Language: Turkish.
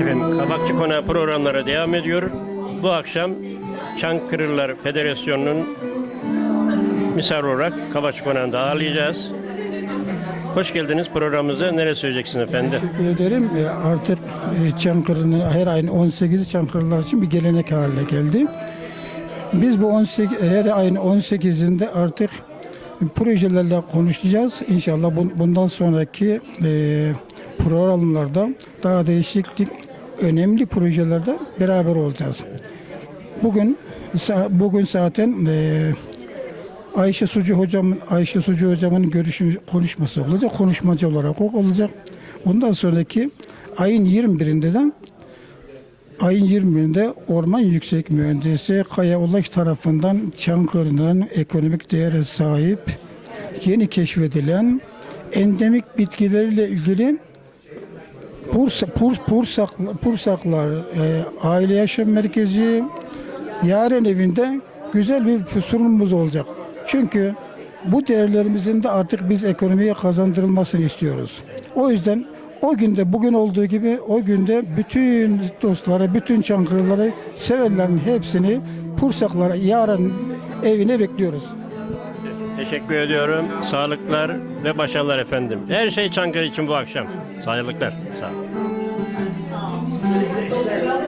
Efendim Kabakçı Konağı programları devam ediyor. Bu akşam Çankırılar Federasyonu'nun misafir olarak Kabakçı Konağı'nda ağırlayacağız. Hoş geldiniz programımıza. Nereye söyleyeceksiniz efendim? Teşekkür ederim. E, Artık e, Çankırı'nın her ayın 18'i Çankırılar için bir gelenek haline geldi. Biz bu 18 her ayın 18'inde artık projelerle konuşacağız. İnşallah bun- bundan sonraki e, programlarda daha değişiklik önemli projelerde beraber olacağız. Bugün bugün zaten e, Ayşe Sucu hocamın Ayşe Sucu hocamın görüşü konuşması olacak. Konuşmacı olarak olacak. Ondan sonraki ayın 21'inde de ayın 21'inde Orman Yüksek Mühendisi Kaya Ulaş tarafından Çankırı'nın ekonomik değere sahip yeni keşfedilen endemik bitkileriyle ilgili Bursa, Pur, Pursak, Pursaklar e, Aile Yaşam Merkezi Yaren evinde güzel bir sunumumuz olacak. Çünkü bu değerlerimizin de artık biz ekonomiye kazandırılmasını istiyoruz. O yüzden o günde bugün olduğu gibi o günde bütün dostları, bütün Çankırıları, sevenlerin hepsini Pursaklara yarın evine bekliyoruz. Teşekkür ediyorum. Sağlıklar ve başarılar efendim. Her şey Çankırı için bu akşam. Sağlıklar. Sağ.